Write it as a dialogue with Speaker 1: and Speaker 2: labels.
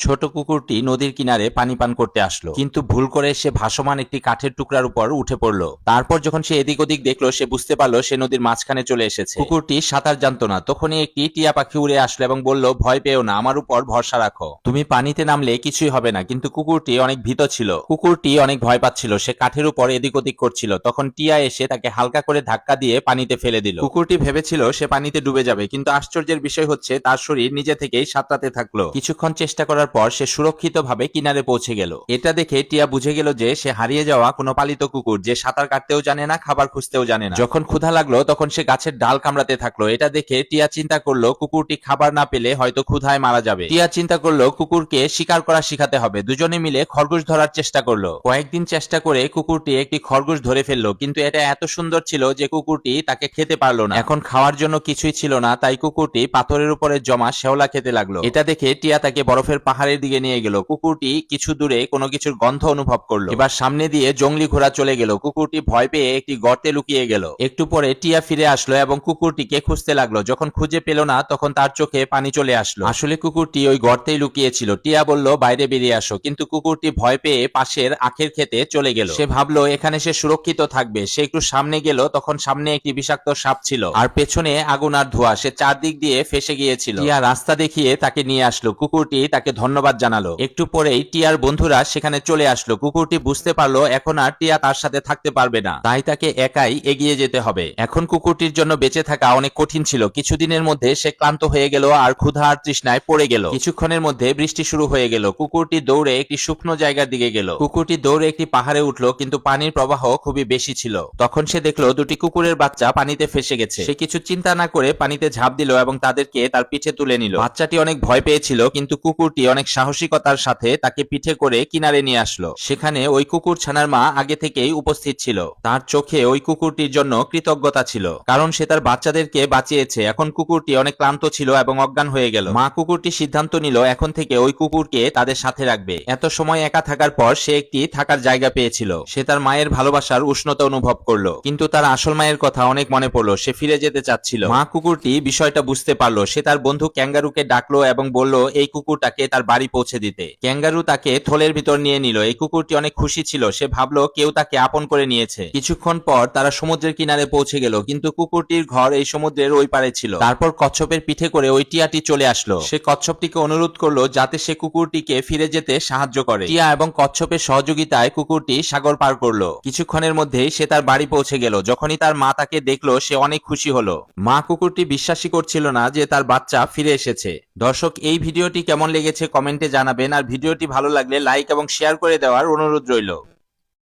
Speaker 1: ছোট কুকুরটি নদীর কিনারে পানি পান করতে আসলো। কিন্তু ভুল করে সে ভাসমান একটি কাঠের টুকরার উপর উঠে পড়ল। তারপর যখন সে এদিক ওদিক দেখল, সে বুঝতে পারল সে নদীর মাঝখানে চলে এসেছে। কুকুরটি সাঁতার জানতো না। তখনই একটি টিয়া পাখি উড়ে আসলো এবং বলল, ভয় পেও না, আমার উপর ভরসা রাখো। তুমি পানিতে নামলে কিছুই হবে না, কিন্তু কুকুরটি অনেক ভীত ছিল। কুকুরটি অনেক ভয় পাচ্ছিল। সে কাঠের উপর এদিক ওদিক করছিল। তখন টিয়া এসে তাকে হালকা করে ধাক্কা দিয়ে পানিতে ফেলে দিল। কুকুরটি ভেবেছিল সে পানিতে ডুবে যাবে, কিন্তু আশ্চর্যের বিষয় হচ্ছে, তার শরীর নিজে থেকেই সাঁতরাতে থাকল। কিছুক্ষণ চেষ্টা করার পর সে সুরক্ষিতভাবে কিনারে পৌঁছে গেল। এটা দেখে টিয়া বুঝে গেল যে সে হারিয়ে যাওয়া কোনো পালিত কুকুর যে সাঁতার কাটতেও জানে না, খাবার খুঁজতেও জানে না। যখন ক্ষুধা লাগল, তখন সে গাছের ডাল কামড়াতে থাকল। এটা দেখে টিয়া চিন্তা করল, কুকুরটি খাবার না পেলে হয়তো ক্ষুধায় মারা যাবে। টিয়া চিন্তা করল, কুকুরকে শিকার করা শিখাতে হবে। দুজনে মিলে খরগোশ ধরার চেষ্টা করল। কয়েকদিন চেষ্টা করে কুকুরটি একটি খরগোশ ধরে ফেলল, কিন্তু এটা এত সুন্দর ছিল যে কুকুরটি তাকে খেতে পারল না। এখন খাওয়ার জন্য কিছুই ছিল না, তাই কুকুরটি পাথরের উপরে জমা শেওলা খেতে লাগল। এটা দেখে টিয়া তাকে বরফের পাহাড়ের দিকে নিয়ে গেল। কুকুরটি কিছু দূরে কোনো কিছুর গন্ধ অনুভব করল। এবার সামনে দিয়ে জঙ্গলি ঘোড়া চলে গেল। কুকুরটি ভয় পেয়ে একটি গর্তে লুকিয়ে গেল। একটু পরে টিয়া ফিরে আসলো এবং কুকুরটিকে খুঁজতে লাগল। যখন খুঁজে পেল না, তখন তার চোখে পানি চলে আসলো। আসলে কুকুরটি ওই গর্তেই লুকিয়েছিল। টিয়া বলল, বাইরে বেরিয়ে আসো। কিন্তু কুকুরটি ভয় পেয়ে পাশের আখের খেতে চলে গেল। সে ভাবলো, এখানে সে সুরক্ষিত থাকবে। সে একটু সামনে গেল, তখন সামনে একটি বিষাক্ত সাপ ছিল। আর পেছনে আগুন আর ধোঁয়া। সে চারদিক দিয়ে ফেসে গিয়েছিল। টিয়া রাস্তা দেখিয়ে তাকে নিয়ে আসলো। কুকুরটি তাকে ধন্যবাদ জানালো। একটু পরেই টিয়ার বন্ধুরা সেখানে চলে আসলো। কুকুরটি বুঝতে পারল এখন আর টিয়া তার সাথে থাকতে পারবে না। তাই তাকে একাই এগিয়ে যেতে হবে। এখন কুকুরটির জন্য বেঁচে থাকা অনেক কঠিন ছিল। কিছুদিনের মধ্যে সে ক্লান্ত হয়ে গেল আর ক্ষুধা আর তৃষ্ণায় পড়ে গেল। কিছুক্ষণের মধ্যে বৃষ্টি শুরু হয়ে গেল। কুকুরটি দৌড়ে একটি শুকনো জায়গার দিকে গেল। কুকুরটি দৌড়ে একটি পাহাড়ে উঠল, কিন্তু পানির প্রবাহ খুবই বেশি ছিল। তখন সে দেখল দুটি কুকুরের বাচ্চা পানিতে ফেসে গেছে। সে কিছু চিন্তা না করে পানিতে ঝাঁপ দিল এবং তাদেরকে তার পিঠে তুলে নিল। বাচ্চাটি অনেক ভয় পেয়েছিল, কিন্তু কুকুরটি অনেক সাহসিকতার সাথে তাকে পিঠে করে কিনারে নিয়ে আসলো। সেখানে ওই কুকুর ছানার মা আগে থেকেই উপস্থিত ছিল। তার চোখে ওই কুকুরটির জন্য কৃতজ্ঞতা ছিল, কারণ সে তার বাচ্চাদেরকে বাঁচিয়েছে। এখন কুকুরটি অনেক ক্লান্ত ছিল এবং অজ্ঞান হয়ে গেল। মা কুকুরটি সিদ্ধান্ত নিল, এখন থেকে ওই কুকুরকে তাদের সাথে রাখবে। এত সময় একা থাকার পর সে একটি থাকার জায়গা পেয়েছিল। সে তার মায়ের ভালোবাসার উষ্ণতা অনুভব করল, কিন্তু তার আসল মায়ের কথা অনেক মনে পড়ল। সে ফিরে যেতে চাচ্ছিল। মা কুকুরটি বিষয়টা বুঝতে পারল। সে তার বন্ধু ক্যাঙ্গারুকে ডাকলো এবং বলল, এই কুকুরটাকে তার বাড়ি পৌঁছে দিতে। ক্যাঙ্গারু তাকে থলের ভিতর নিয়ে নিল। এই কুকুরটি অনেক খুশি ছিল। সে ভাবলো, কেউ তাকে আপন করে নিয়েছে। কিছুক্ষণ পর তারা সমুদ্রের কিনারে পৌঁছে গেল, কিন্তু কুকুরটির ঘর এই সমুদ্রের ওই পারে ছিল। তারপর কচ্ছপের পিঠে করে ওই টিয়াটি চলে আসলো। সে কচ্ছপটিকে অনুরোধ করল যাতে সে কুকুরটিকে ফিরে যেতে সাহায্য করে। টিয়া এবং কচ্ছপের সহযোগিতায় কুকুরটি সাগর পার করল। কিছুক্ষণের মধ্যেই সে তার বাড়ি পৌঁছে গেল। যখনই তার মা তাকে দেখল, সে অনেক খুশি হলো। মা কুকুরটি বিশ্বাসই করছিল না যে তার বাচ্চা ফিরে এসেছে। দর্শক, এই ভিডিওটি কেমন লেগেছে কমেন্টে জানাবেন। আর ভিডিওটি ভালো লাগলে লাইক এবং শেয়ার করে দেওয়ার অনুরোধ রইল।